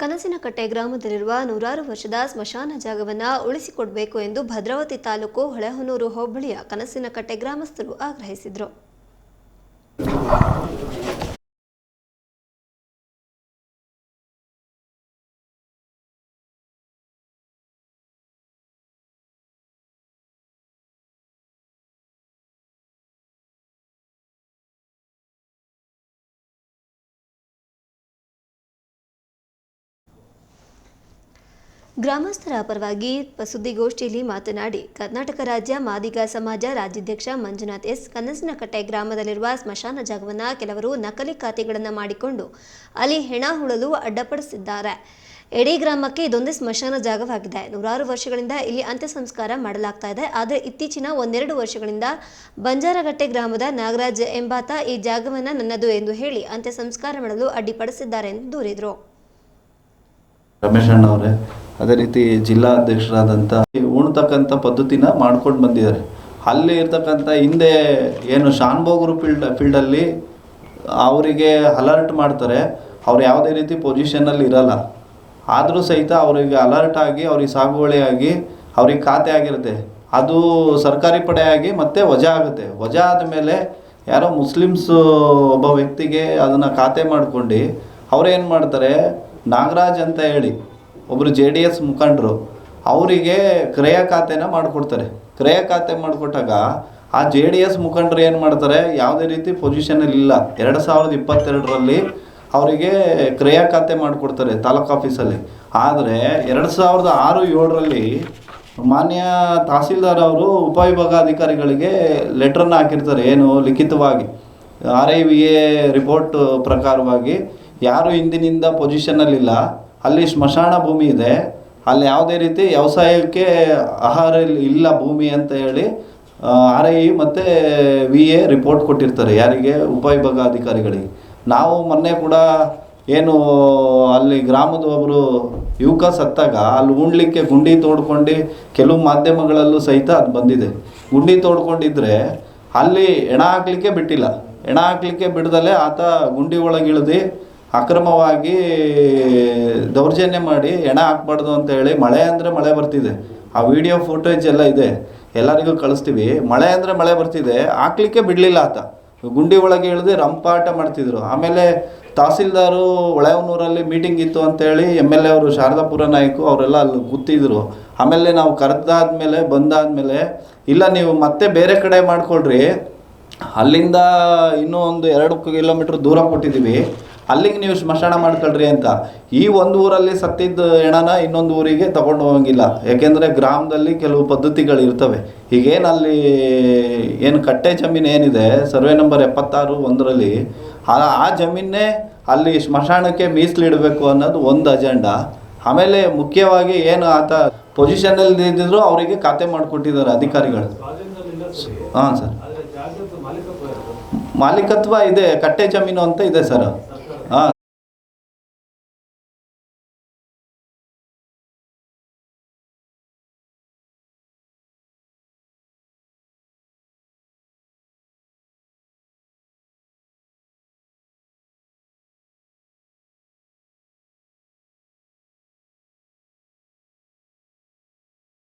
ಕನಸಿನಕಟ್ಟೆ ಗ್ರಾಮದಲ್ಲಿರುವ ನೂರಾರು ವರ್ಷದ ಸ್ಮಶಾನ ಜಾಗವನ್ನು ಉಳಿಸಿಕೊಡಬೇಕು ಎಂದು ಭದ್ರಾವತಿ ತಾಲೂಕು ಹೊಳೆಹೊನ್ನೂರು ಹೋಬಳಿಯ ಕನಸಿನಕಟ್ಟೆ ಗ್ರಾಮಸ್ಥರು ಆಗ್ರಹಿಸಿದರು. ಗ್ರಾಮಸ್ಥರ ಪರವಾಗಿ ಸುದ್ದಿಗೋಷ್ಠಿಯಲ್ಲಿ ಮಾತನಾಡಿ, ಕರ್ನಾಟಕ ರಾಜ್ಯ ಮಾದಿಗ ಸಮಾಜ ರಾಜ್ಯಾಧ್ಯಕ್ಷ ಮಂಜುನಾಥ್ ಎಸ್ ಕನಸಿನಕಟ್ಟೆ ಗ್ರಾಮದಲ್ಲಿರುವ ಸ್ಮಶಾನ ಜಾಗವನ್ನು ಕೆಲವರು ನಕಲಿ ಖಾತೆಗಳನ್ನು ಮಾಡಿಕೊಂಡು ಅಲ್ಲಿ ಹೆಣ ಹುಳಲು ಅಡ್ಡಪಡಿಸಿದ್ದಾರೆ. ಎಡೀ ಗ್ರಾಮಕ್ಕೆ ಇದೊಂದೇ ಸ್ಮಶಾನ ಜಾಗವಾಗಿದೆ. ನೂರಾರು ವರ್ಷಗಳಿಂದ ಇಲ್ಲಿ ಅಂತ್ಯ ಸಂಸ್ಕಾರ ಮಾಡಲಾಗ್ತಾ ಇದೆ. ಆದರೆ ಇತ್ತೀಚಿನ ಒಂದೆರಡು ವರ್ಷಗಳಿಂದ ಬಂಜಾರಗಟ್ಟೆ ಗ್ರಾಮದ ನಾಗರಾಜ್ ಎಂಬಾತ ಈ ಜಾಗವನ್ನು ನನ್ನದು ಎಂದು ಹೇಳಿ ಅಂತ್ಯ ಸಂಸ್ಕಾರ ಮಾಡಲು ಅಡ್ಡಿಪಡಿಸಿದ್ದಾರೆ ಎಂದು ದೂರಿದರು. ರಮೇಶ್ ಅಣ್ಣವರೇ ಅದೇ ರೀತಿ ಜಿಲ್ಲಾ ಅಧ್ಯಕ್ಷರಾದಂಥ ಉಣ್ತಕ್ಕಂಥ ಪದ್ಧತಿನ ಮಾಡ್ಕೊಂಡು ಬಂದಿದ್ದಾರೆ. ಅಲ್ಲಿ ಇರ್ತಕ್ಕಂಥ ಹಿಂದೆ ಏನು ಶಾನ್ಭೋಗರು ಫೀಲ್ಡ್, ಫೀಲ್ಡಲ್ಲಿ ಅವರಿಗೆ ಅಲರ್ಟ್ ಮಾಡ್ತಾರೆ. ಅವ್ರು ಯಾವುದೇ ರೀತಿ ಪೊಸಿಷನಲ್ಲಿ ಇರಲ್ಲ. ಆದರೂ ಸಹಿತ ಅವರಿಗೆ ಅಲರ್ಟ್ ಆಗಿ, ಅವ್ರಿಗೆ ಸಾಗುವಳಿ ಆಗಿ ಅವ್ರಿಗೆ ಖಾತೆ ಆಗಿರುತ್ತೆ. ಅದು ಸರ್ಕಾರಿ ಪಡೆಯಾಗಿ ಮತ್ತೆ ವಜಾ ಆಗುತ್ತೆ. ವಜಾ ಆದಮೇಲೆ ಯಾರೋ ಮುಸ್ಲಿಮ್ಸ್ ಒಬ್ಬ ವ್ಯಕ್ತಿಗೆ ಅದನ್ನು ಖಾತೆ ಮಾಡ್ಕೊಂಡು ಅವ್ರೇನು ಮಾಡ್ತಾರೆ? ನಾಗರಾಜ್ ಅಂತ ಹೇಳಿ ಒಬ್ಬರು ಜೆ ಡಿ ಎಸ್ ಮುಖಂಡರು, ಅವರಿಗೆ ಕ್ರಯ ಖಾತೆನ ಮಾಡಿಕೊಡ್ತಾರೆ. ಕ್ರಯ ಖಾತೆ ಮಾಡಿಕೊಟ್ಟಾಗ ಆ ಜೆ ಡಿ ಎಸ್ ಮುಖಂಡರು ಏನು ಮಾಡ್ತಾರೆ? ಯಾವುದೇ ರೀತಿ ಪೊಸಿಷನಲ್ಲಿ ಇಲ್ಲ. ಎರಡು ಸಾವಿರದ ಇಪ್ಪತ್ತೆರಡರಲ್ಲಿ ಅವರಿಗೆ ಕ್ರಯ ಖಾತೆ ಮಾಡಿಕೊಡ್ತಾರೆ ತಾಲೂಕು ಆಫೀಸಲ್ಲಿ. ಆದರೆ ಎರಡು ಸಾವಿರದ ಆರು ಏಳರಲ್ಲಿ ಮಾನ್ಯ ತಹಸೀಲ್ದಾರ್ ಅವರು ಉಪವಿಭಾಗಾಧಿಕಾರಿಗಳಿಗೆ ಲೆಟ್ರನ್ನು ಹಾಕಿರ್ತಾರೆ. ಏನು? ಲಿಖಿತವಾಗಿ. R I V A report ಪ್ರಕಾರವಾಗಿ ಯಾರು ಹಿಂದಿನಿಂದ ಪೊಸಿಷನ್ನಲ್ಲಿಲ್ಲ ಅಲ್ಲಿ ಸ್ಮಶಾನ ಭೂಮಿ ಇದೆ. ಅಲ್ಲಿ ಯಾವುದೇ ರೀತಿ ವ್ಯವಸಾಯಕ್ಕೆ ಆಹಾರ ಇಲ್ಲ ಭೂಮಿ ಅಂತ ಹೇಳಿ ಆರ್ ಐ ಮತ್ತು ವಿ ಎ ರಿಪೋರ್ಟ್ ಕೊಟ್ಟಿರ್ತಾರೆ ಯಾರಿಗೆ? ಉಪವಿಭಾಗಾಧಿಕಾರಿಗಳಿಗೆ ನಾವು ಮೊನ್ನೆ ಕೂಡ ಏನು ಅಲ್ಲಿ ಗ್ರಾಮದ ಒಬ್ಬರು ಯುವಕ ಸತ್ತಾಗ ಅಲ್ಲಿ ಉಣ್ಲಿಕ್ಕೆ ಗುಂಡಿ ತೋಡ್ಕೊಂಡು ಕೆಲವು ಮಾಧ್ಯಮಗಳಲ್ಲೂ ಸಹಿತ ಅದು ಬಂದಿದೆ. ಗುಂಡಿ ತೋಡ್ಕೊಂಡಿದ್ರೆ ಅಲ್ಲಿ ಹೆಣ ಹಾಕ್ಲಿಕ್ಕೆ ಬಿಟ್ಟಿಲ್ಲ. ಹೆಣ ಹಾಕ್ಲಿಕ್ಕೆ ಬಿಡದಲ್ಲೇ ಆತ ಗುಂಡಿ ಒಳಗಿಳಿದು ಅಕ್ರಮವಾಗಿ ದೌರ್ಜನ್ಯ ಮಾಡಿ ಹೆಣ ಹಾಕ್ಬಾರ್ದು ಅಂತ ಹೇಳಿ ಮಳೆ ಅಂದರೆ ಮಳೆ ಬರ್ತಿದೆ. ಆ ವಿಡಿಯೋ ಫೋಟೋಜ್ ಎಲ್ಲ ಇದೆ. ಎಲ್ಲರಿಗೂ ಕಳಿಸ್ತೀವಿ. ಮಳೆ ಅಂದರೆ ಮಳೆ ಬರ್ತಿದೆ. ಹಾಕ್ಲಿಕ್ಕೆ ಬಿಡಲಿಲ್ಲ ಆತ. ಗುಂಡಿ ಒಳಗೆ ಇಳಿದು ರಂಪಾಟ ಮಾಡ್ತಿದ್ರು. ಆಮೇಲೆ ತಹಸೀಲ್ದಾರು ಹೊಳೆಹೊನ್ನೂರಲ್ಲಿ ಮೀಟಿಂಗ್ ಇತ್ತು ಅಂತೇಳಿ ಎಂ ಎಲ್ ಎ ಅವರು, ಶಾರದಾಪುರ ನಾಯಕು ಅವರೆಲ್ಲ ಅಲ್ಲಿ ಕೂತಿದ್ರು ಆಮೇಲೆ ನಾವು ಕರೆದಾದ್ಮೇಲೆ, ಬಂದಾದ್ಮೇಲೆ, ಇಲ್ಲ ನೀವು ಮತ್ತೆ ಬೇರೆ ಕಡೆ ಮಾಡಿಕೊಳ್ರಿ. ಅಲ್ಲಿಂದ ಇನ್ನೂ ಒಂದು ಎರಡು ಕಿಲೋಮೀಟ್ರ್ ದೂರ ಕೊಟ್ಟಿದ್ದೀವಿ. ಅಲ್ಲಿಗೆ ನೀವು ಸ್ಮಶಾನ ಮಾಡ್ಕೊಳ್ರಿ ಅಂತ. ಈ ಒಂದು ಊರಲ್ಲಿ ಸತ್ತಿದ್ದ ಹೆಣನ ಇನ್ನೊಂದು ಊರಿಗೆ ತಗೊಂಡು ಹೋಗಂಗಿಲ್ಲ. ಯಾಕೆಂದರೆ ಗ್ರಾಮದಲ್ಲಿ ಕೆಲವು ಪದ್ಧತಿಗಳು ಇರ್ತವೆ. ಈಗೇನು ಅಲ್ಲಿ ಏನು ಕಟ್ಟೆ ಜಮೀನು ಏನಿದೆ ಸರ್ವೆ ನಂಬರ್ ಎಪ್ಪತ್ತಾರು ಒಂದರಲ್ಲಿ ಆ ಆ ಜಮೀನೇ ಅಲ್ಲಿ ಸ್ಮಶಾನಕ್ಕೆ ಮೀಸಲಿಡಬೇಕು ಅನ್ನೋದು ಒಂದು ಅಜೆಂಡಾ. ಆಮೇಲೆ ಮುಖ್ಯವಾಗಿ ಏನು ಆತ ಪೊಸಿಷನಲ್ಲಿ ಇದ್ದಿದ್ರು ಅವರಿಗೆ ಖಾತೆ ಮಾಡಿಕೊಟ್ಟಿದ್ದಾರೆ ಅಧಿಕಾರಿಗಳು. ಹಾಂ ಸರ್. ಮಾಲೀಕತ್ವ ಇದೆ ಕಟ್ಟೆ ಜಮೀನು ಅಂತ ಇದೆ ಸರ್. हाँ